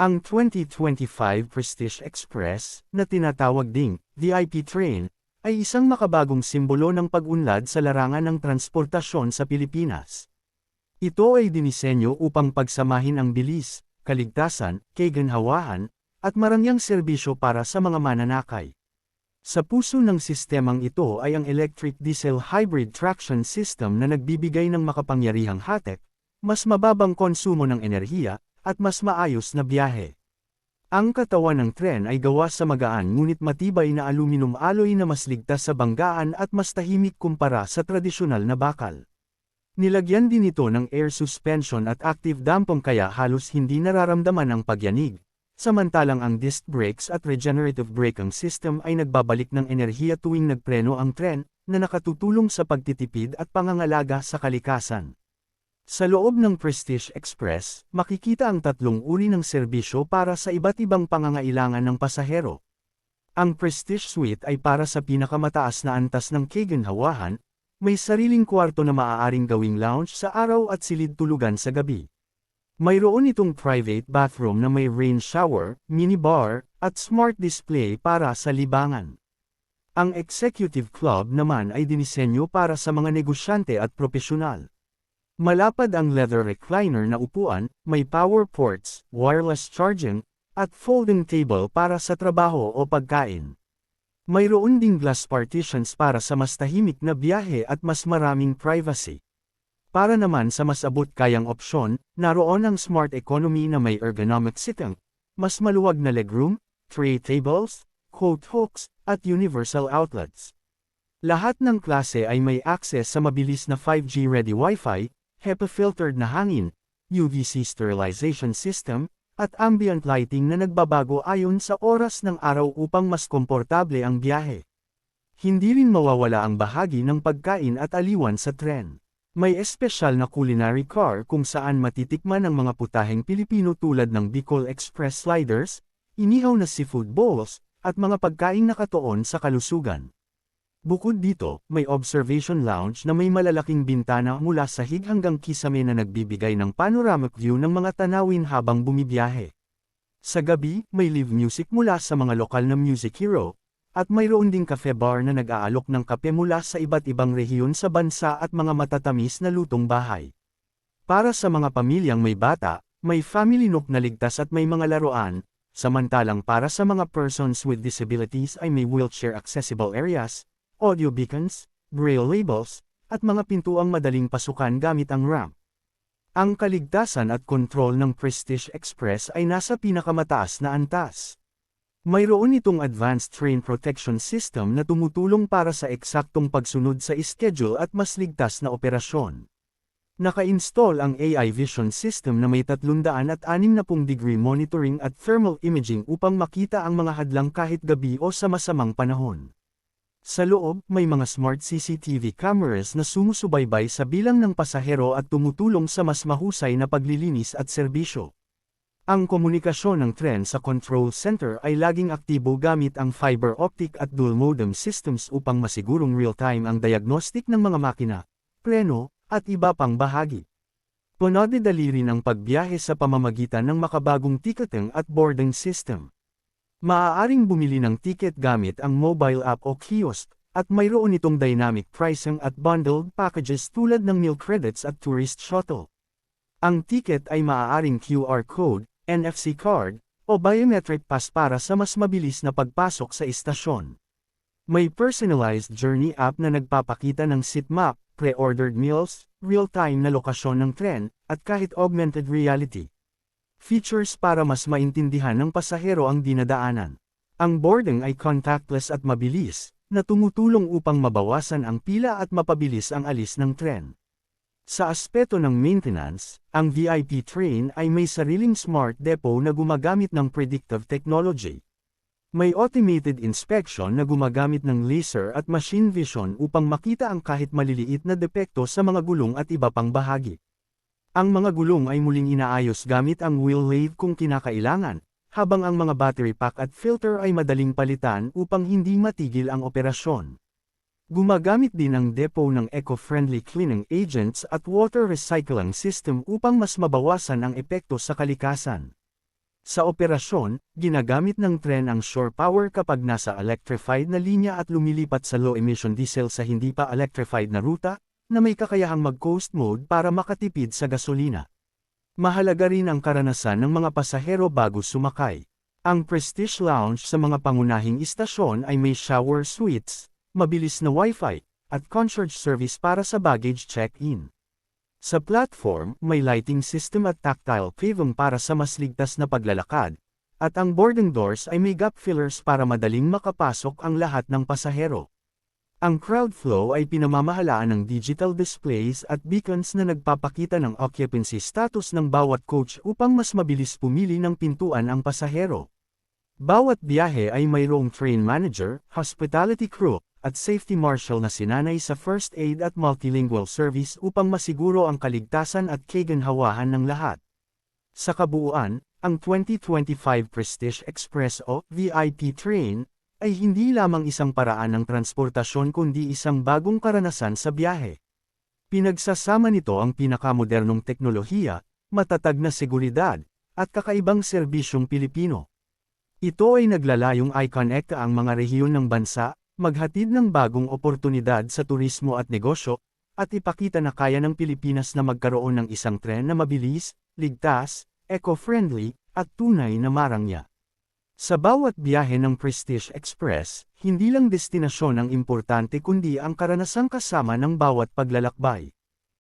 Ang 2025 Prestige Express, na tinatawag ding VIP train, ay isang makabagong simbolo ng pag-unlad sa larangan ng transportasyon sa Pilipinas. Ito ay dinisenyo upang pagsamahin ang bilis, kaligtasan, kaganhawahan, at marangyang serbisyo para sa mga mananakay. Sa puso ng sistemang ito ay ang electric diesel hybrid traction system na nagbibigay ng makapangyarihang hatek, mas mababang konsumo ng enerhiya, at mas maayos na biyahe. Ang katawan ng tren ay gawa sa magaan ngunit matibay na aluminum alloy na mas ligtas sa banggaan at mas tahimik kumpara sa tradisyonal na bakal. Nilagyan din ito ng air suspension at active damping kaya halos hindi nararamdaman ang pagyanig. Samantalang ang disc brakes at regenerative braking system ay nagbabalik ng enerhiya tuwing nagpreno ang tren, na nakatutulong sa pagtitipid at pangangalaga sa kalikasan. Sa loob ng Prestige Express, makikita ang tatlong uri ng serbisyo para sa iba't ibang pangangailangan ng pasahero. Ang Prestige Suite ay para sa pinakamataas na antas ng kaganhawahan, may sariling kwarto na maaaring gawing lounge sa araw at silid tulugan sa gabi. Mayroon itong private bathroom na may rain shower, minibar, at smart display para sa libangan. Ang Executive Club naman ay dinisenyo para sa mga negosyante at propesyonal. Malapad ang leather recliner na upuan, may power ports, wireless charging, at folding table para sa trabaho o pagkain. Mayroon ding glass partitions para sa mas tahimik na biyahe at mas maraming privacy. Para naman sa mas abot kayang opsyon, naroon ang smart economy na may ergonomic sitting, mas maluwag na legroom, tray tables, coat hooks, at universal outlets. Lahat ng klase ay may access sa mabilis na 5G-ready Wi-Fi, HEPA-filtered na hangin, UVC sterilization system, at ambient lighting na nagbabago ayon sa oras ng araw upang mas komportable ang biyahe. Hindi rin mawawala ang bahagi ng pagkain at aliwan sa tren. May espesyal na culinary car kung saan matitikman ang mga putaheng Pilipino tulad ng Bicol Express Sliders, inihaw na seafood bowls, at mga pagkaing nakatuon sa kalusugan. Bukod dito, may observation lounge na may malalaking bintana mula sa hig hanggang kisame na nagbibigay ng panoramic view ng mga tanawin habang bumibiyahe. Sa gabi, may live music mula sa mga lokal na music hero, at mayroon ding cafe bar na nag-aalok ng kape mula sa iba't ibang rehiyon sa bansa at mga matatamis na lutong bahay. Para sa mga pamilyang may bata, may family nook na ligtas at may mga laruan, samantalang para sa mga persons with disabilities ay may wheelchair accessible areas, audio beacons, braille labels, at mga pintuang madaling pasukan gamit ang ramp. Ang kaligtasan at kontrol ng Prestige Express ay nasa pinakamataas na antas. Mayroon itong advanced train protection system na tumutulong para sa eksaktong pagsunod sa schedule at mas ligtas na operasyon. Naka-install ang AI vision system na may 360 degree monitoring at thermal imaging upang makita ang mga hadlang kahit gabi o sa masamang panahon. Sa loob, may mga smart CCTV cameras na sumusubaybay sa bilang ng pasahero at tumutulong sa mas mahusay na paglilinis at serbisyo. Ang komunikasyon ng tren sa control center ay laging aktibo gamit ang fiber optic at dual modem systems upang masigurong real-time ang diagnostic ng mga makina, preno, at iba pang bahagi. Punodidali rin ang pagbiyahe sa pamamagitan ng makabagong ticketing at boarding system. Maaaring bumili ng ticket gamit ang mobile app o kiosk, at mayroon itong dynamic pricing at bundled packages tulad ng meal credits at tourist shuttle. Ang ticket ay maaaring QR code, NFC card, o biometric pass para sa mas mabilis na pagpasok sa istasyon. May personalized journey app na nagpapakita ng seat map, pre-ordered meals, real-time na lokasyon ng tren, at kahit augmented reality. Features para mas maintindihan ng pasahero ang dinadaanan. Ang boarding ay contactless at mabilis, na tumutulong upang mabawasan ang pila at mapabilis ang alis ng tren. Sa aspeto ng maintenance, ang VIP train ay may sariling smart depot na gumagamit ng predictive technology. May automated inspection na gumagamit ng laser at machine vision upang makita ang kahit maliliit na depekto sa mga gulong at iba pang bahagi. Ang mga gulong ay muling inaayos gamit ang wheel lathe kung kinakailangan, habang ang mga battery pack at filter ay madaling palitan upang hindi matigil ang operasyon. Gumagamit din ang depo ng eco-friendly cleaning agents at water recycling system upang mas mabawasan ang epekto sa kalikasan. Sa operasyon, ginagamit ng tren ang shore power kapag nasa electrified na linya at lumilipat sa low-emission diesel sa hindi pa electrified na ruta, na may kakayahang mag-coast mode para makatipid sa gasolina. Mahalaga rin ang karanasan ng mga pasahero bago sumakay. Ang Prestige Lounge sa mga pangunahing istasyon ay may shower suites, mabilis na wifi, at concierge service para sa baggage check-in. Sa platform, may lighting system at tactile paving para sa mas ligtas na paglalakad, at ang boarding doors ay may gap fillers para madaling makapasok ang lahat ng pasahero. Ang crowd flow ay pinamamahalaan ng digital displays at beacons na nagpapakita ng occupancy status ng bawat coach upang mas mabilis pumili ng pintuan ang pasahero. Bawat biyahe ay mayroong train manager, hospitality crew, at safety marshal na sinanay sa first aid at multilingual service upang masiguro ang kaligtasan at kaganhawahan ng lahat. Sa kabuuan, ang 2025 Prestige Express o VIP train ay hindi lamang isang paraan ng transportasyon kundi isang bagong karanasan sa biyahe. Pinagsasama nito ang pinakamodernong teknolohiya, matatag na seguridad, at kakaibang serbisyong Pilipino. Ito ay naglalayong i-connect ang mga rehiyon ng bansa, maghatid ng bagong oportunidad sa turismo at negosyo, at ipakita na kaya ng Pilipinas na magkaroon ng isang tren na mabilis, ligtas, eco-friendly, at tunay na marangya. Sa bawat biyahe ng Prestige Express, hindi lang destinasyon ang importante kundi ang karanasang kasama ng bawat paglalakbay.